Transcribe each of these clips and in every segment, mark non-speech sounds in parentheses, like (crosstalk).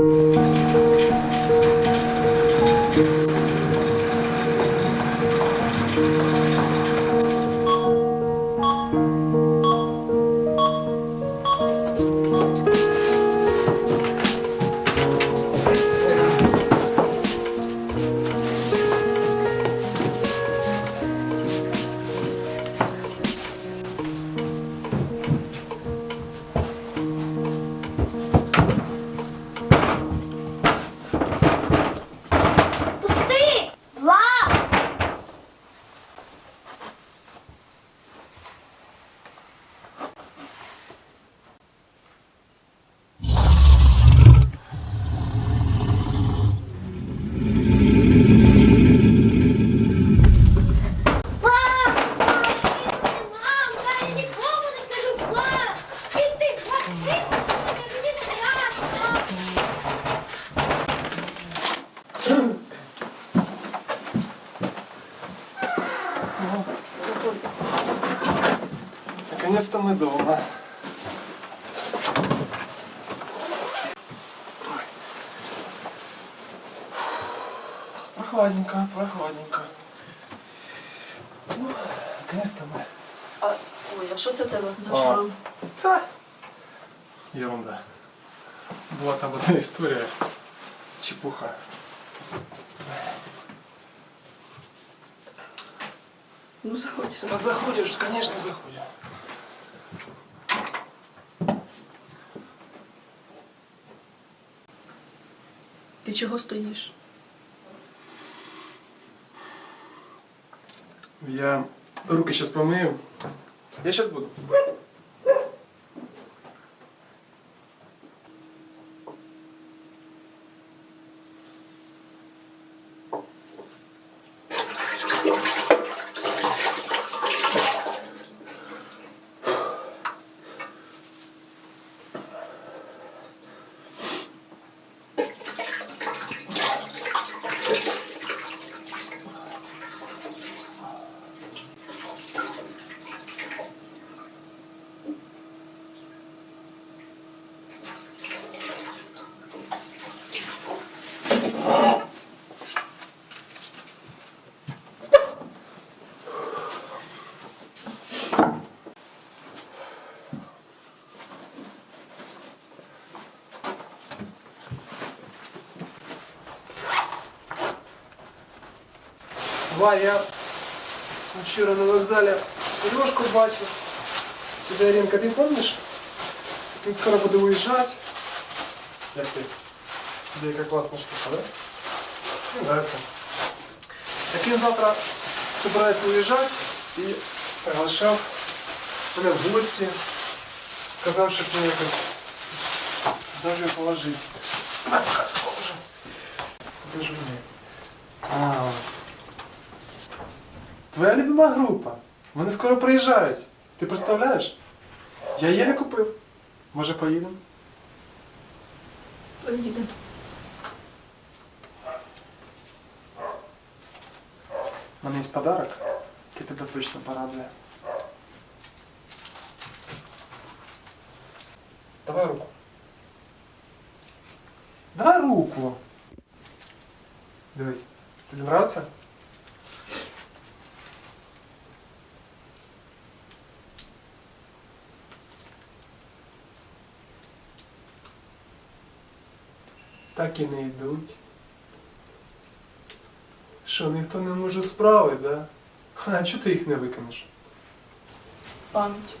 you Наконец-то мы дома. Прохладненько, прохладненько. Ну, Наконец-то мы. А, ой, а що це в тебе за А. шрам? Та. Ерунда. Была там одна история. Чепуха. Ну, сюди. Да заходишь, конечно, Ти чого стоїш? Я руки сейчас помию. Я сейчас буду. Ва, я вчора на вокзалі Сережку бачив. Тебе, Арінка, ти пам'ятаєш? Він скоро буде уїжджати. Як ти? Тобі яка класна штука, да? Мені нравится. Так він завтра собирається уїжджати і приглашав мене в гості. Сказав, щоб мені якось даже положити. А, покажу. Покажу мені. А, Твоя любима група. Вони скоро приїжджають. Ти представляєш? Я єлі купив. Може поїдемо? Поїдемо. У мене є подарок, який тебе точно порадує. Давай руку. Давай руку. Дивись. Тобі нравится? Так і не йдуть. Що, ніхто не може справити, да? А чого ти їх не викинеш? Пам'ять.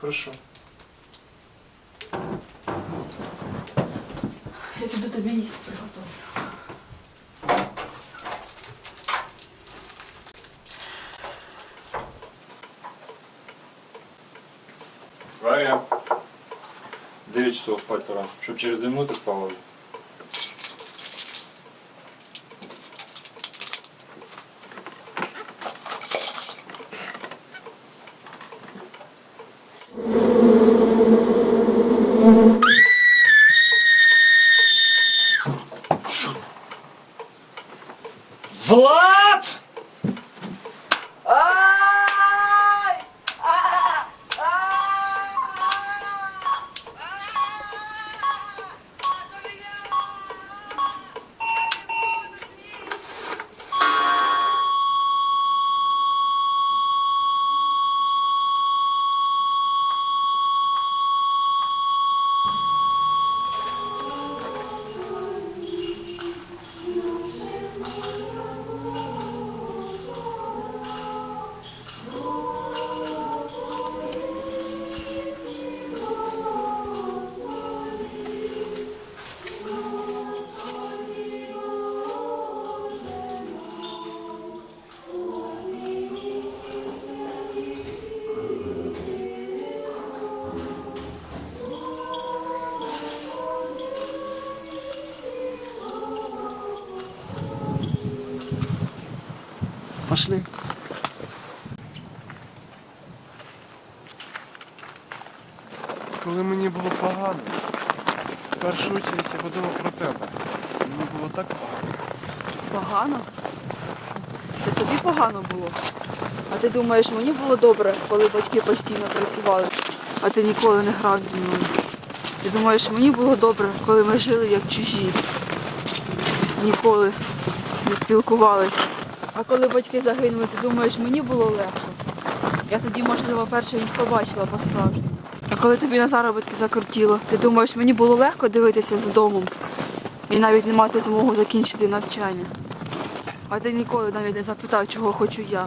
Прошу. Я піду тобі їсти приготую. Варя. 9 часов спать пора, чтобы через 2 минуты спала. Пошли. Коли мені було погано, в першу очередь я подумав про тебе. Мені було так погано. Погано? Це тобі погано було. А ти думаєш, мені було добре, коли батьки постійно працювали, а ти ніколи не грав зі мною. Ти думаєш, мені було добре, коли ми жили як чужі. Ніколи не спілкувались. А коли батьки загинули, ти думаєш, мені було легко. Я тоді, можливо, перше їх побачила по-справжньому. А коли тобі на заробітки закрутіло, ти думаєш, мені було легко дивитися за домом і навіть не мати змогу закінчити навчання. А ти ніколи навіть не запитав, чого хочу я.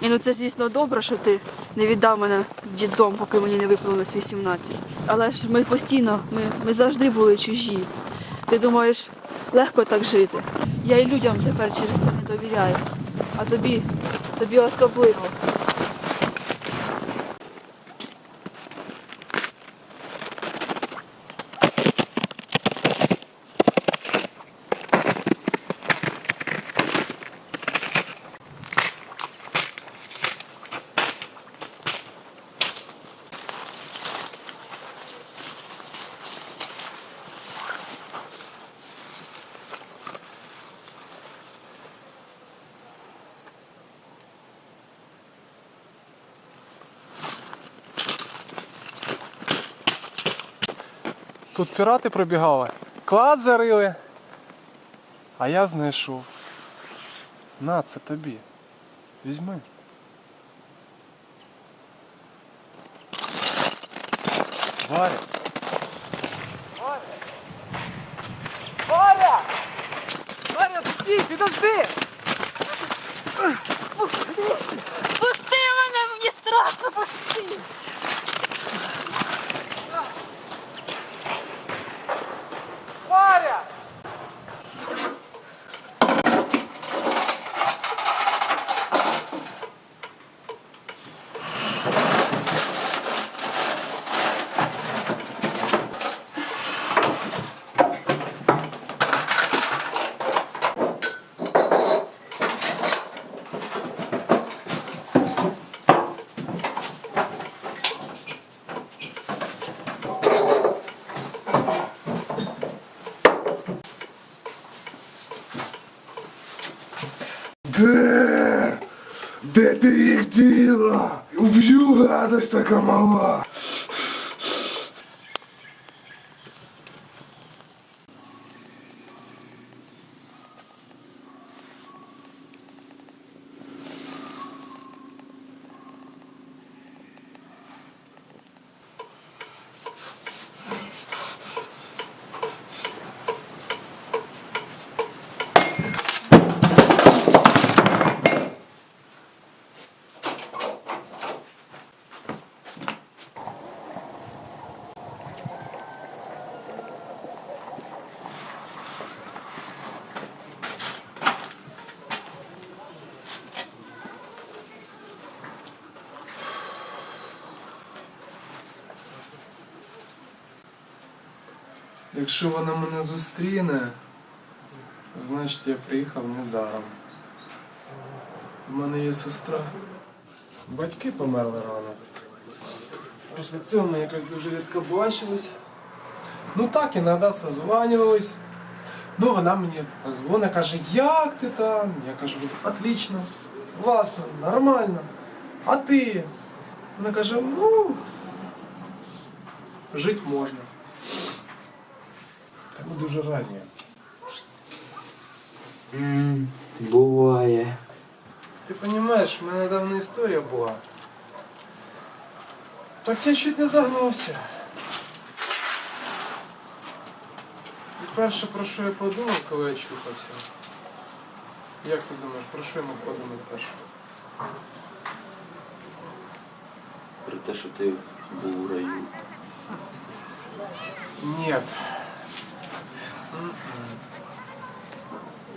І ну це, звісно, добре, що ти не віддав мене в діддом, поки мені не виповнилось 18. Але ж ми постійно, ми, ми завжди були чужі. Ти думаєш, легко так жити. Я і людям тепер через це не довіряю. А тобі, тобі особливо. Тут пірати пробігали, клад зарили. А я знайшов. На, це тобі. Візьми. Варя. ти їх діла? Уб'ю гадость така Якщо вона мене зустріне, значить я приїхав недаром. У мене є сестра. Батьки померли рано. Після цього ми якось дуже рідко бачились. Ну так, іноді созванювались. Ну, вона мені дзвонить, каже, як ти там? Я кажу, отлично, класно, нормально. А ти? Вона каже, ну, жити можна. Та дуже разні. М, Буває. Ти розумієш, в мене недавно історія була. Так я чуть не загнувся. І перше, про що я подумав, коли я чухався. Як ти думаєш, про що я мог подумати перше? Про те, що ти був у раю. Ні. М-м.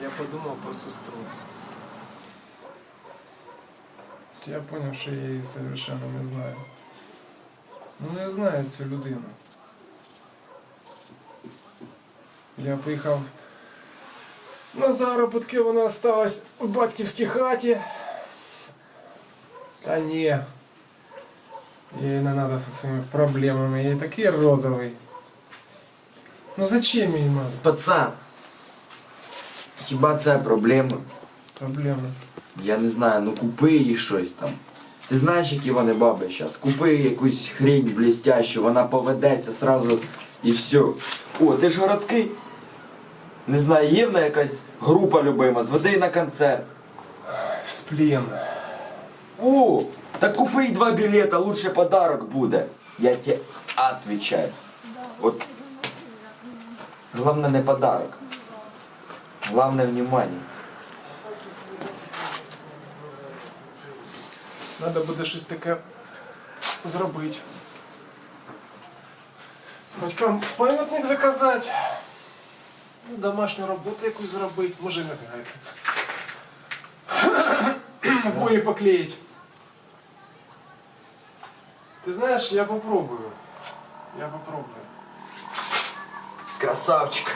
Я подумав про сестру. Я зрозумів, що я її совершенно не знаю. Ну не знаю цю людину. Я поїхав на заробітки, вона осталась у батьківській хаті. Та ні. Їй не треба зі своїми проблемами. Я такий розовий. Ну зачем їй надо? Пацан. Хіба це проблема? Проблеми. Я не знаю, ну купи їй щось там. Ти знаєш, які вони баби зараз? Купи якусь хрінь блістящу, вона поведеться сразу і все. О, ти ж городський. Не знаю, є в неї якась група любима, зведи її на концерт. Сплін. О, так купи їй два білета, лучше подарок буде. Я тебе отвечаю. Вот. Главное не подарок. Главное внимание. Треба буде щось таке зробити. Батькам пам'ятник заказати. Ну, домашню роботу якусь зробити, може не знаєте. Обои (coughs) поклеїть. Ти знаєш, я попробую. Я попробую. Красавчик.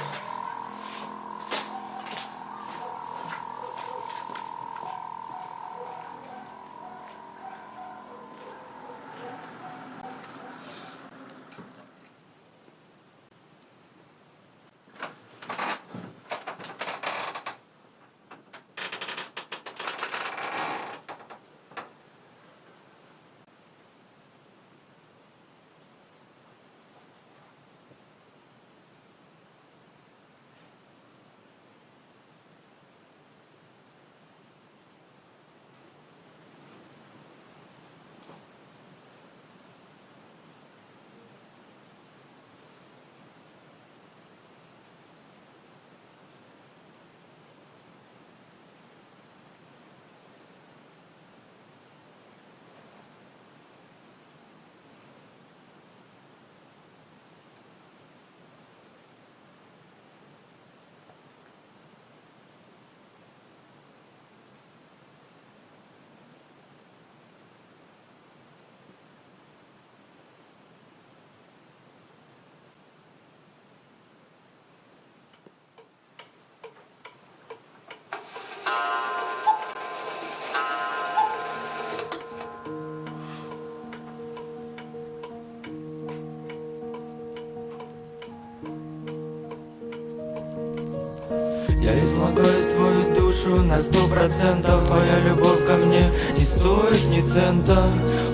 Я излагаю свою душу на сто процентов. Твоя любовь ко мне не стоит ни цента.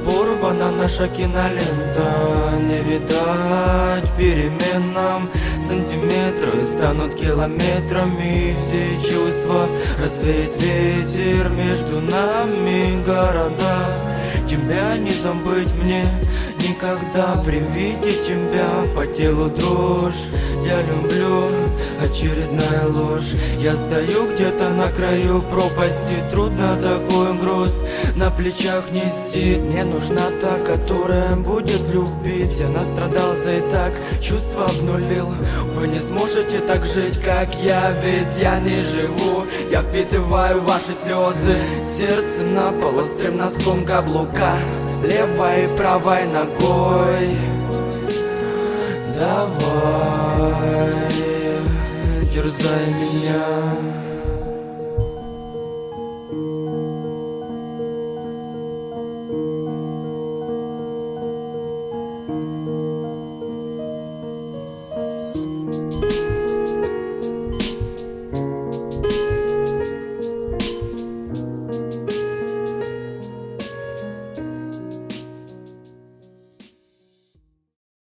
Порвана наша кинолента. Не видать перемен нам Сантиметры станут километрами. Все чувства развеет ветер Между нами города Тебя не забыть мне. Никогда при виде тебя по телу дрожь. Я люблю очередная ложь. Я стою где-то на краю пропасти. Трудно такой груз на плечах нести. Мне нужна та, которая будет любить. Я настрадался и так чувства обнулил. Вы не сможете так жить, как я Ведь я не живу, я впитываю ваши слезы Сердце на пол острым носком каблука Левой и правой ногой Давай, дерзай меня